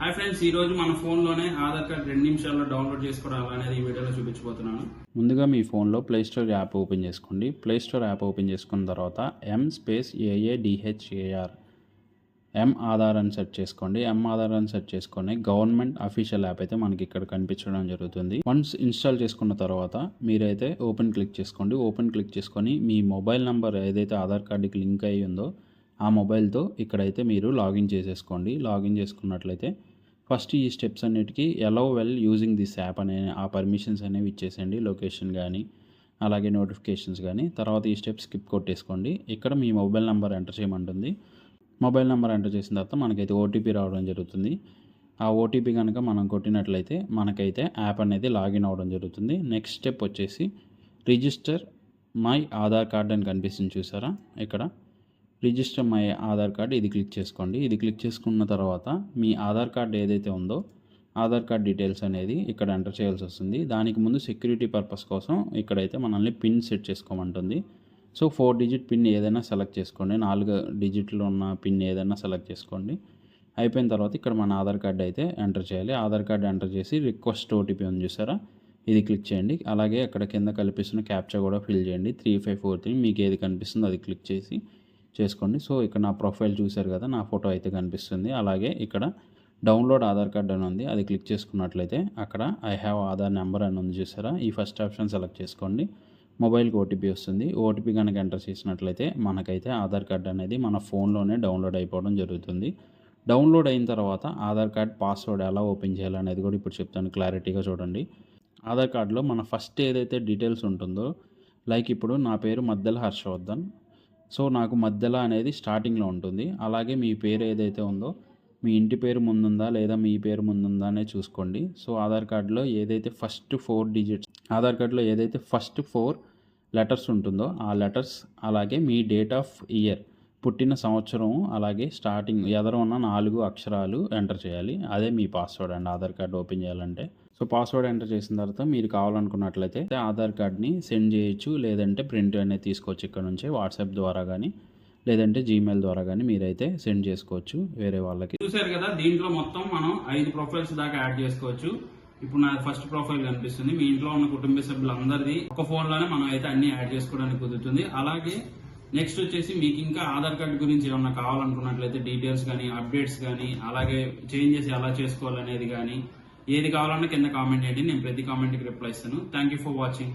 Hi friends ఈ రోజు మన ఫోన్లోనే ఆధార్ కార్డ్ రెండు నిమిషాల్లో డౌన్లోడ్ చేసుకోవడం అనేది ఈ వీడియోలో చూపించబోతున్నాను. ముందుగా మీ ఫోన్లో ప్లేస్టోర్ యాప్ ఓపెన్ చేసుకోండి. ప్లేస్టోర్ యాప్ ఓపెన్ చేసుకున్న తర్వాత ఎం స్పేస్ ఏఏడిహెచ్ఏఆర్ ఎం ఆధార్ అని సెర్చ్ చేసుకోండి. ఎం ఆధార్ అని సెర్చ్ చేసుకొని గవర్నమెంట్ అఫీషియల్ యాప్ అయితే మనకి ఇక్కడ కనిపించడం జరుగుతుంది. వన్స్ ఇన్స్టాల్ చేసుకున్న తర్వాత మీరైతే ఓపెన్ క్లిక్ చేసుకోండి. ఓపెన్ క్లిక్ చేసుకొని మీ మొబైల్ నెంబర్ ఏదైతే ఆధార్ కార్డుకి లింక్ అయ్యి ఉందో ఆ మొబైల్తో ఇక్కడైతే మీరు లాగిన్ చేసేసుకోండి. లాగిన్ చేసుకున్నట్లయితే ఫస్ట్ ఈ స్టెప్స్ అన్నిటికీ allow while using this app అనే ఆ పర్మిషన్స్ అనేవి ఇచ్చేసేయండి. లొకేషన్ కానీ అలాగే నోటిఫికేషన్స్ కానీ తర్వాత ఈ స్టెప్ స్కిప్ కొట్టేసుకోండి. ఇక్కడ మీ మొబైల్ నెంబర్ ఎంటర్ చేయమంటుంది. మొబైల్ నెంబర్ ఎంటర్ చేసిన తర్వాత మనకైతే ఓటీపీ రావడం జరుగుతుంది. ఆ ఓటీపీ కనుక మనం కొట్టినట్లయితే మనకైతే యాప్ అనేది లాగిన్ అవ్వడం జరుగుతుంది. నెక్స్ట్ స్టెప్ వచ్చేసి రిజిస్టర్ మై ఆధార్ కార్డ్ అని కనిపిస్తుంది చూసారా? ఇక్కడ రిజిస్టర్ మై ఆధార్ కార్డ్ ఇది క్లిక్ చేసుకోండి. ఇది క్లిక్ చేసుకున్న తర్వాత మీ ఆధార్ కార్డ్ ఏదైతే ఉందో ఆధార్ కార్డ్ డీటెయిల్స్ అనేది ఇక్కడ ఎంటర్ చేయాల్సి వస్తుంది. దానికి ముందు సెక్యూరిటీ పర్పస్ కోసం ఇక్కడైతే మనల్ని పిన్ సెట్ చేసుకోమంటుంది. సో ఫోర్ డిజిట్ పిన్ ఏదైనా సెలెక్ట్ చేసుకోండి. నాలుగు డిజిట్లు ఉన్న పిన్ ఏదైనా సెలెక్ట్ చేసుకోండి. అయిపోయిన తర్వాత ఇక్కడ మన ఆధార్ కార్డ్ అయితే ఎంటర్ చేయాలి. ఆధార్ కార్డ్ ఎంటర్ చేసి రిక్వెస్ట్ ఓటీపీ ఉంది చూసారా? ఇది క్లిక్ చేయండి. అలాగే అక్కడ కింద కల్పిస్తున్న క్యాప్చా కూడా ఫిల్ చేయండి. త్రీ ఫైవ్ ఫోర్ త్రీ మీకు ఏది కనిపిస్తుందో అది క్లిక్ చేసి చేసుకోండి. సో ఇక్కడ నా ప్రొఫైల్ చూశారు కదా నా ఫోటో అయితే కనిపిస్తుంది. అలాగే ఇక్కడ డౌన్లోడ్ ఆధార్ కార్డ్ అని ఉంది. అది క్లిక్ చేసుకున్నట్లయితే అక్కడ ఐ హ్యావ్ ఆధార్ నెంబర్ అని ఉంది చూసారా? ఈ ఫస్ట్ ఆప్షన్ సెలెక్ట్ చేసుకోండి. మొబైల్కి ఓటీపీ వస్తుంది. ఓటీపీ కనుక ఎంటర్ చేసినట్లయితే మనకైతే ఆధార్ కార్డ్ అనేది మన ఫోన్లోనే డౌన్లోడ్ అయిపోవడం జరుగుతుంది. డౌన్లోడ్ అయిన తర్వాత ఆధార్ కార్డ్ పాస్వర్డ్ ఎలా ఓపెన్ చేయాలనేది కూడా ఇప్పుడు చెప్తాను. క్లారిటీగా చూడండి. ఆధార్ కార్డులో మన ఫస్ట్ ఏదైతే డీటెయిల్స్ ఉంటుందో లైక్ ఇప్పుడు నా పేరు మద్దెల హర్షవర్ధన్. సో నాకు మధ్యలో అనేది స్టార్టింగ్లో ఉంటుంది. అలాగే మీ పేరు ఏదైతే ఉందో మీ ఇంటి పేరు ముందుందా లేదా మీ పేరు ముందుందా అనే చూసుకోండి. సో ఆధార్ కార్డులో ఏదైతే ఫస్ట్ ఫోర్ డిజిట్స్ ఆధార్ కార్డులో ఏదైతే ఫస్ట్ ఫోర్ లెటర్స్ ఉంటుందో ఆ లెటర్స్ అలాగే మీ డేట్ ఆఫ్ ఇయర్ పుట్టిన సంవత్సరం అలాగే స్టార్టింగ్ ఎదర ఉన్న నాలుగు అక్షరాలు ఎంటర్ చేయాలి. అదే మీ పాస్వర్డ్ అండి ఆధార్ కార్డు ఓపెన్ చేయాలంటే. సో పాస్వర్డ్ ఎంటర్ చేసిన తర్వాత మీరు కావాలనుకున్నట్లయితే ఆధార్ కార్డ్ని సెండ్ చేయొచ్చు. లేదంటే ప్రింట్ అనేది తీసుకోవచ్చు ఇక్కడ నుంచి వాట్సాప్ ద్వారా కానీ లేదంటే జీమెయిల్ ద్వారా కానీ మీరైతే సెండ్ చేసుకోవచ్చు వేరే వాళ్ళకి. చూసారు కదా దీంట్లో మొత్తం మనం ఐదు ప్రొఫైల్స్ దాకా యాడ్ చేసుకోవచ్చు. ఇప్పుడు నా ఫస్ట్ ప్రొఫైల్ కనిపిస్తుంది. మీ ఇంట్లో ఉన్న కుటుంబ సభ్యులందరిది ఒక ఫోన్లోనే మనం అయితే అన్ని యాడ్ చేసుకోవడానికి కుదురుతుంది. అలాగే నెక్స్ట్ వచ్చేసి మీకు ఇంకా ఆధార్ కార్డు గురించి ఏమన్నా కావాలనుకున్నట్లయితే డీటెయిల్స్ కానీ అప్డేట్స్ కానీ అలాగే చేంజెస్ ఎలా చేసుకోవాలనేది కానీ ఏది కావాలన్నా కింద కామెంట్ చేయండి. నేను ప్రతి కామెంట్కి రిప్లై ఇస్తాను. Thank you for watching